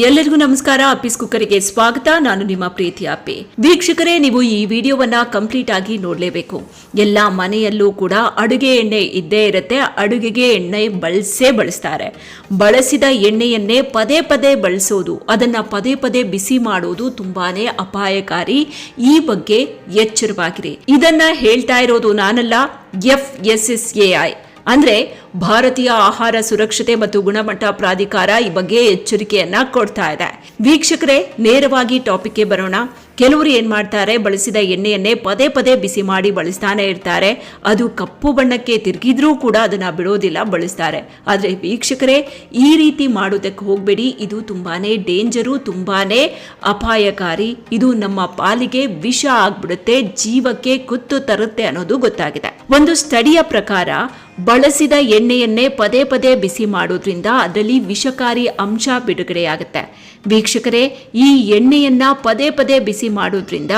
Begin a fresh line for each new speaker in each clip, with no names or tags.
ಎಲ್ಲರಿಗೂ ನಮಸ್ಕಾರ. ಅಪ್ಪಿಸ್ ಕುಕ್ಕರಿಗೆ ಸ್ವಾಗತ. ನಾನು ನಿಮ್ಮ ಪ್ರೀತಿ ಅಪ್ಪಿ. ವೀಕ್ಷಕರೇ, ನೀವು ಈ ವಿಡಿಯೋವನ್ನ ಕಂಪ್ಲೀಟ್ ಆಗಿ ನೋಡಲೇಬೇಕು. ಎಲ್ಲ ಮನೆಯಲ್ಲೂ ಕೂಡ ಅಡುಗೆ ಎಣ್ಣೆ ಇದ್ದೇ ಇರುತ್ತೆ. ಅಡುಗೆಗೆ ಎಣ್ಣೆ ಬಳಸೇ ಬಳಸ್ತಾರೆ. ಬಳಸಿದ ಎಣ್ಣೆಯನ್ನೇ ಪದೇ ಪದೇ ಬಳಸೋದು, ಅದನ್ನ ಪದೇ ಪದೇ ಬಿಸಿ ಮಾಡೋದು ತುಂಬಾನೇ ಅಪಾಯಕಾರಿ, ಈ ಬಗ್ಗೆ ಎಚ್ಚರವಾಗಿರಿ. ಇದನ್ನ ಹೇಳ್ತಾ ಇರೋದು ನಾನಲ್ಲ F S S A I ಅಂದ್ರೆ ಭಾರತೀಯ ಆಹಾರ ಸುರಕ್ಷತೆ ಮತ್ತು ಗುಣಮಟ್ಟ ಪ್ರಾಧಿಕಾರ ಈ ಬಗ್ಗೆ ಎಚ್ಚರಿಕೆಯನ್ನ ಕೊಡ್ತಾ ಇದೆ. ವೀಕ್ಷಕರೇ, ನೇರವಾಗಿ ಟಾಪಿಕ್ಗೆ ಬರೋಣ. ಕೆಲವರು ಏನ್ ಮಾಡ್ತಾರೆ, ಬಳಸಿದ ಎಣ್ಣೆಯನ್ನೇ ಪದೇ ಪದೇ ಬಿಸಿ ಮಾಡಿ ಬಳಸ್ತಾನೆ ಇರ್ತಾರೆ. ಅದು ಕಪ್ಪು ಬಣ್ಣಕ್ಕೆ ತಿರುಗಿದ್ರೂ ಕೂಡ ಅದನ್ನ ಬಿಡೋದಿಲ್ಲ, ಬಳಸ್ತಾರೆ. ಆದರೆ ವೀಕ್ಷಕರೇ, ಈ ರೀತಿ ಮಾಡೋದಕ್ಕೆ ಹೋಗಬೇಡಿ. ಇದು ತುಂಬಾನೇ ಡೇಂಜರು, ತುಂಬಾನೇ ಅಪಾಯಕಾರಿ. ಇದು ನಮ್ಮ ಪಾಲಿಗೆ ವಿಷ ಆಗ್ಬಿಡುತ್ತೆ, ಜೀವಕ್ಕೆ ಕುತ್ತು ತರುತ್ತೆ ಅನ್ನೋದು ಗೊತ್ತಾಗಿದೆ. ಒಂದು ಸ್ಟಡಿಯ ಪ್ರಕಾರ ಬಳಸಿದ ಎಣ್ಣೆಯನ್ನೇ ಪದೇ ಪದೇ ಬಿಸಿ ಮಾಡೋದ್ರಿಂದ ಅದರಲ್ಲಿ ವಿಷಕಾರಿ ಅಂಶ ಬಿಡುಗಡೆಯಾಗುತ್ತೆ. ವೀಕ್ಷಕರೇ, ಈ ಎಣ್ಣೆಯನ್ನ ಪದೇ ಪದೇ ಬಿಸಿ ಮಾಡೋದ್ರಿಂದ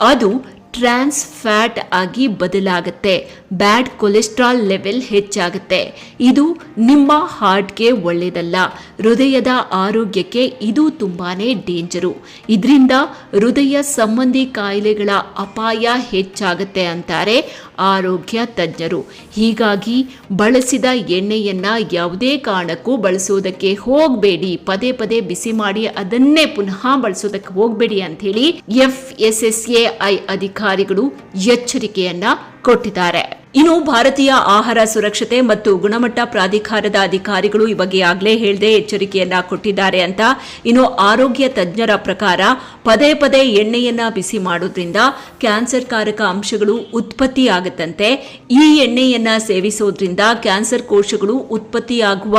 ಅದು ಟ್ರಾನ್ಸ್ ಫ್ಯಾಟ್ ಆಗಿ ಬದಲಾಗುತ್ತೆ. ಬ್ಯಾಡ್ ಕೊಲೆಸ್ಟ್ರಾಲ್ ಲೆವೆಲ್ ಹೆಚ್ಚಾಗುತ್ತೆ. ಇದು ನಿಮ್ಮ ಹಾರ್ಟ್ಗೆ ಒಳ್ಳೆಯದಲ್ಲ ಹೃದಯದ ಆರೋಗ್ಯಕ್ಕೆ ಇದು ತುಂಬಾ ಡೇಂಜರು. ಇದರಿಂದ ಹೃದಯ ಸಂಬಂಧಿ ಕಾಯಿಲೆಗಳ ಅಪಾಯ ಹೆಚ್ಚಾಗುತ್ತೆ ಅಂತಾರೆ ಆರೋಗ್ಯ ತಜ್ಞರು. ಹೀಗಾಗಿ ಬಳಸಿದ ಎಣ್ಣೆಯನ್ನು ಯಾವುದೇ ಕಾರಣಕ್ಕೂ ಬಳಸೋದಕ್ಕೆ ಹೋಗಬೇಡಿ. ಪದೇ ಪದೇ ಬಿಸಿ ಮಾಡಿ ಅದನ್ನೇ ಪುನಃ ಬಳಸೋದಕ್ಕೆ ಹೋಗಬೇಡಿ ಅಂತ F S S A I ಅಧಿಕಾರಿಗಳು ಎಚ್ಚರಿಕೆಯನ್ನ ಕೊಟ್ಟಿದ್ದಾರೆ. ಇನ್ನು ಭಾರತೀಯ ಆಹಾರ ಸುರಕ್ಷತೆ ಮತ್ತು ಗುಣಮಟ್ಟ ಪ್ರಾಧಿಕಾರದ ಅಧಿಕಾರಿಗಳು ಈ ಬಗ್ಗೆ ಆಗಲೇ ಹೇಳದೆ ಎಚ್ಚರಿಕೆಯನ್ನ ಕೊಟ್ಟಿದ್ದಾರೆ ಅಂತ ಇನ್ನು ಆರೋಗ್ಯ ತಜ್ಞರ ಪ್ರಕಾರ ಪದೇ ಪದೇ ಎಣ್ಣೆಯನ್ನ ಬಿಸಿ ಮಾಡೋದ್ರಿಂದ ಕ್ಯಾನ್ಸರ್ ಕಾರಕ ಅಂಶಗಳು ಉತ್ಪತ್ತಿಯಾಗುತ್ತಂತೆ ಈ ಎಣ್ಣೆಯನ್ನ ಸೇವಿಸೋದ್ರಿಂದ ಕ್ಯಾನ್ಸರ್ ಕೋಶಗಳು ಉತ್ಪತ್ತಿಯಾಗುವ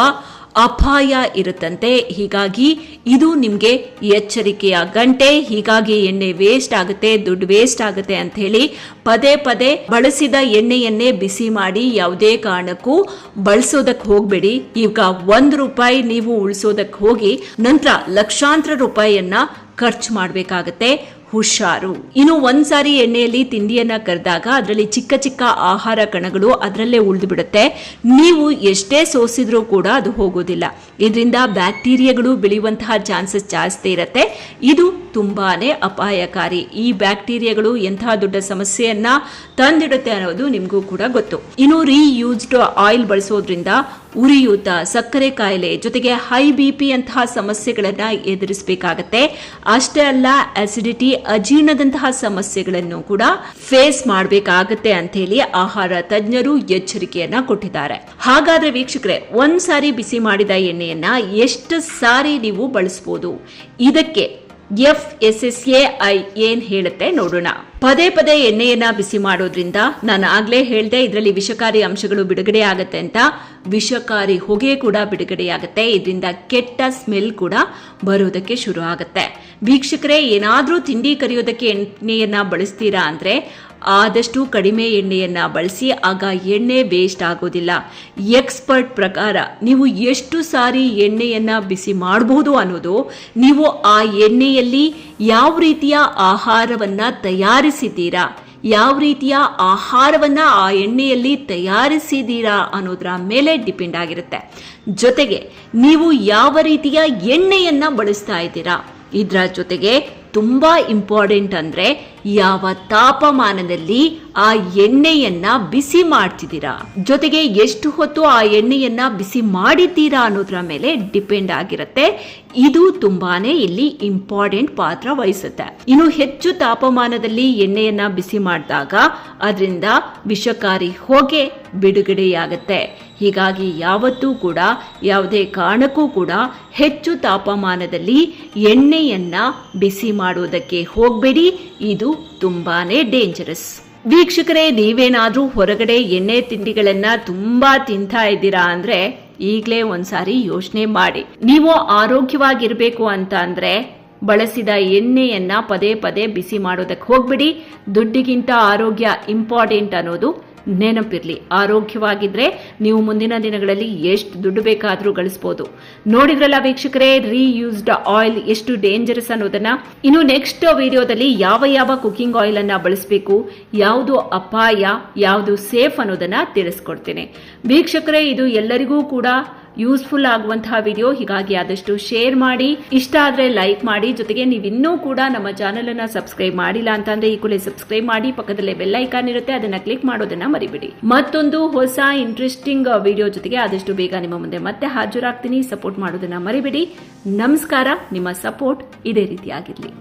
ಅಪಾಯ ಇರುತ್ತಂತೆ. ಹೀಗಾಗಿ ಇದು ನಿಮಗೆ ಎಚ್ಚರಿಕೆಯ ಗಂಟೆ. ಹೀಗಾಗಿ ಎಣ್ಣೆ ವೇಸ್ಟ್ ಆಗುತ್ತೆ, ದುಡ್ಡು ವೇಸ್ಟ್ ಆಗುತ್ತೆ ಅಂತ ಹೇಳಿ ಪದೇ ಪದೇ ಬಳಸಿದ ಎಣ್ಣೆಯನ್ನೇ ಬಿಸಿ ಮಾಡಿ ಯಾವುದೇ ಕಾರಣಕ್ಕೂ ಬಳಸೋದಕ್ಕೆ ಹೋಗಬೇಡಿ. ಈಗ ಒಂದು ರೂಪಾಯಿ ನೀವು ಉಳಿಸೋದಕ್ಕೆ ಹೋಗಿ ನಂತರ ಲಕ್ಷಾಂತರ ರೂಪಾಯಿಯನ್ನ ಖರ್ಚು ಮಾಡಬೇಕಾಗತ್ತೆ. ಹುಷಾರು. ಇನ್ನು ಒಂದ್ಸಾರಿ ಎಣ್ಣೆಯಲ್ಲಿ ತಿಂಡಿಯನ್ನ ಕರೆದಾಗ ಅದರಲ್ಲಿ ಚಿಕ್ಕ ಚಿಕ್ಕ ಆಹಾರ ಕಣಗಳು ಅದರಲ್ಲೇ ಉಳಿದು ಬಿಡುತ್ತೆ ನೀವು ಎಷ್ಟೇ ಸೋಸಿದ್ರೂ ಕೂಡ ಅದು ಹೋಗೋದಿಲ್ಲ. ಇದರಿಂದ ಬ್ಯಾಕ್ಟೀರಿಯಾಗಳು ಬೆಳೆಯುವಂತಹ ಚಾನ್ಸಸ್ ಜಾಸ್ತಿ ಇರುತ್ತೆ. ಇದು ತುಂಬಾನೇ ಅಪಾಯಕಾರಿ. ಈ ಬ್ಯಾಕ್ಟೀರಿಯಾಗಳು ಎಂತಹ ದೊಡ್ಡ ಸಮಸ್ಯೆಯನ್ನ ತಂದಿಡುತ್ತೆ ಅನ್ನೋದು ನಿಮಗೂ ಕೂಡ ಗೊತ್ತು. ಇನ್ನು ರೀಯೂಸ್ಡ್ ಆಯಿಲ್ ಬಳಸೋದ್ರಿಂದ ಉರಿಯೂತ ಸಕ್ಕರೆ ಕಾಯಿಲೆ ಜೊತೆಗೆ ಹೈ ಬಿ ಪಿ ಅಂತಹ ಸಮಸ್ಯೆಗಳನ್ನ ಎದುರಿಸಬೇಕಾಗತ್ತೆ. ಅಷ್ಟೇ ಅಲ್ಲ ಅಸಿಡಿಟಿ ಅಜೀರ್ಣದಂತಹ ಸಮಸ್ಯೆಗಳನ್ನು ಕೂಡ ಫೇಸ್ ಮಾಡಬೇಕಾಗತ್ತೆ ಅಂತ ಹೇಳಿ ಆಹಾರ ತಜ್ಞರು ಎಚ್ಚರಿಕೆಯನ್ನ ಕೊಟ್ಟಿದ್ದಾರೆ. ಹಾಗಾದ್ರೆ ವೀಕ್ಷಕರೇ, ಒಂದ್ ಸಾರಿ ಬಿಸಿ ಮಾಡಿದ ಎಣ್ಣೆಯನ್ನ ಎಷ್ಟು ಸಾರಿ ನೀವು ಬಳಸಬಹುದು ಇದಕ್ಕೆ F S S A I ಏನ್ ಹೇಳುತ್ತೆ ನೋಡೋಣ. ಪದೇ ಪದೇ ಎಣ್ಣೆಯನ್ನ ಬಿಸಿ ಮಾಡೋದ್ರಿಂದ ನಾನು ಆಗ್ಲೇ ಹೇಳ್ದೆ ಇದರಲ್ಲಿ ವಿಷಕಾರಿ ಅಂಶಗಳು ಬಿಡುಗಡೆ ಆಗತ್ತೆ ಅಂತ. ವಿಷಕಾರಿ ಹೊಗೆ ಕೂಡ ಬಿಡುಗಡೆಯಾಗುತ್ತೆ ಇದರಿಂದ ಕೆಟ್ಟ ಸ್ಮೆಲ್ ಕೂಡ ಬರೋದಕ್ಕೆ ಶುರು ಆಗುತ್ತೆ. ವೀಕ್ಷಕರೇ, ಏನಾದರೂ ತಿಂಡಿ ಕರಿಯೋದಕ್ಕೆ ಎಣ್ಣೆಯನ್ನ ಬಳಸ್ತೀರಾ ಅಂದ್ರೆ ಆದಷ್ಟು ಕಡಿಮೆ ಎಣ್ಣೆಯನ್ನ ಬಳಸಿ, ಆಗ ಎಣ್ಣೆ ವೇಸ್ಟ್ ಆಗೋದಿಲ್ಲ. ಎಕ್ಸ್ಪರ್ಟ್ ಪ್ರಕಾರ, ನೀವು ಎಷ್ಟು ಸಾರಿ ಎಣ್ಣೆಯನ್ನ ಬಿಸಿ ಮಾಡಬಹುದು ಅನ್ನೋದು ನೀವು ಆ ಎಣ್ಣೆಯಲ್ಲಿ ಯಾವ ರೀತಿಯ ಆಹಾರವನ್ನ ತಯಾರಿಸಿದ್ದೀರಾ? ಯಾವ ರೀತಿಯ ಆಹಾರವನ್ನ ಆ ಎಣ್ಣೆಯಲ್ಲಿ ತಯಾರಿಸಿದ್ದೀರಾ ಅನ್ನೋದ್ರ ಮೇಲೆ ಡಿಪೆಂಡ್ ಆಗಿರುತ್ತೆ. ಜೊತೆಗೆ ನೀವು ಯಾವ ರೀತಿಯ ಎಣ್ಣೆಯನ್ನ ಬಳಸ್ತಾ ಇದ್ದೀರಾ? ಇದರ ಜೊತೆಗೆ ತುಂಬಾ ಇಂಪಾರ್ಟೆಂಟ್ ಅಂದ್ರೆ ಯಾವ ತಾಪಮಾನದಲ್ಲಿ ಆ ಎಣ್ಣೆಯನ್ನ ಬಿಸಿ ಮಾಡ್ತಿದ್ದೀರಾ? ಜೊತೆಗೆ ಎಷ್ಟು ಹೊತ್ತು ಆ ಎಣ್ಣೆಯನ್ನ ಬಿಸಿ ಮಾಡಿದ್ದೀರಾ ಅನ್ನೋದ್ರ ಮೇಲೆ ಡಿಪೆಂಡ್ ಆಗಿರುತ್ತೆ. ಇದು ತುಂಬಾನೇ ಇಲ್ಲಿ ಇಂಪಾರ್ಟೆಂಟ್ ಪಾತ್ರ ವಹಿಸುತ್ತೆ. ಇನ್ನು ಹೆಚ್ಚು ತಾಪಮಾನದಲ್ಲಿ ಎಣ್ಣೆಯನ್ನ ಬಿಸಿ ಮಾಡಿದಾಗ, ಅದರಿಂದ ವಿಷಕಾರಿ ಹೊಗೆ ಬಿಡುಗಡೆಯಾಗುತ್ತೆ. ಹೀಗಾಗಿ ಯಾವತ್ತೂ ಕೂಡ, ಯಾವುದೇ ಕಾರಣಕ್ಕೂ ಕೂಡ ಹೆಚ್ಚು ತಾಪಮಾನದಲ್ಲಿ ಎಣ್ಣೆಯನ್ನ ಬಿಸಿ ಮಾಡುವುದಕ್ಕೆ ಹೋಗಬೇಡಿ. ಇದು ತುಂಬಾನೇ ಡೇಂಜರಸ್ ವೀಕ್ಷಕರೇ, ನೀವೇನಾದರೂ ಹೊರಗಡೆ ಎಣ್ಣೆ ತಿಂಡಿಗಳನ್ನ ತುಂಬಾ ತಿಂತಾ ಇದ್ದೀರಾ ಅಂದ್ರೆ ಈಗಲೇ ಒಂದ್ಸಾರಿ ಯೋಚನೆ ಮಾಡಿ. ನೀವು ಆರೋಗ್ಯವಾಗಿರಬೇಕು ಅಂತ ಅಂದ್ರೆ ಬಳಸಿದ ಎಣ್ಣೆಯನ್ನ ಪದೇ ಪದೇ ಬಿಸಿ ಮಾಡೋದಕ್ಕೆ ಹೋಗ್ಬಿಡಿ. ದುಡ್ಡಿಗಿಂತ ಆರೋಗ್ಯ ಇಂಪಾರ್ಟೆಂಟ್ ಅನ್ನೋದು ನೆನಪಿರ್ಲಿ, ಆರೋಗ್ಯವಾಗಿದ್ರೆ ನೀವು ಮುಂದಿನ ದಿನಗಳಲ್ಲಿ ಎಷ್ಟು ದುಡ್ಡು ಬೇಕಾದರೂ ಗಳಿಸ್ಬೋದು. ನೋಡಿದ್ರಲ್ಲ ವೀಕ್ಷಕರೇ ರೀಯೂಸ್ಡ್ ಆಯಿಲ್ ಎಷ್ಟು ಡೇಂಜರಸ್ ಅನ್ನೋದನ್ನ. ಇನ್ನು ನೆಕ್ಸ್ಟ್ ವಿಡಿಯೋದಲ್ಲಿ ಯಾವ ಯಾವ ಕುಕಿಂಗ್ ಆಯಿಲ್ ಅನ್ನ ಬಳಸಬೇಕು, ಯಾವುದು ಅಪಾಯ, ಯಾವುದು ಸೇಫ್ ಅನ್ನೋದನ್ನ ತಿಳಿಸ್ಕೊಡ್ತೇನೆ. ವೀಕ್ಷಕರೇ, ಇದು ಎಲ್ಲರಿಗೂ ಕೂಡ ಯೂಸ್ಫುಲ್ ಆಗುವಂತಹ ವಿಡಿಯೋ ಹೀಗಾಗಿ ಆದಷ್ಟು ಶೇರ್ ಮಾಡಿ. ಇಷ್ಟ ಆದ್ರೆ ಲೈಕ್ ಮಾಡಿ. ಜೊತೆಗೆ ನೀವು ಇನ್ನೂ ಕೂಡ ನಮ್ಮ ಚಾನೆಲ್ ಅನ್ನ ಸಬ್ಸ್ಕ್ರೈಬ್ ಮಾಡಿಲ್ಲ ಅಂತಂದ್ರೆ ಈ ಕೂಡಲೇ ಸಬ್ಸ್ಕ್ರೈಬ್ ಮಾಡಿ. ಪಕ್ಕದಲ್ಲೇ ಬೆಲ್ ಐಕಾನ್ ಇರುತ್ತೆ. ಅದನ್ನ ಕ್ಲಿಕ್ ಮಾಡೋದನ್ನ ಮರಿಬಿಡಿ. ಮತ್ತೊಂದು ಹೊಸ ಇಂಟ್ರೆಸ್ಟಿಂಗ್ ವಿಡಿಯೋ ಜೊತೆಗೆ ಆದಷ್ಟು ಬೇಗ ನಿಮ್ಮ ಮುಂದೆ ಮತ್ತೆ ಹಾಜರಾಗ್ತೀನಿ. ಸಪೋರ್ಟ್ ಮಾಡೋದನ್ನ ಮರಿಬಿಡಿ. ನಮಸ್ಕಾರ. ನಿಮ್ಮ ಸಪೋರ್ಟ್ ಇದೇ ರೀತಿಯಾಗಿರ್ಲಿ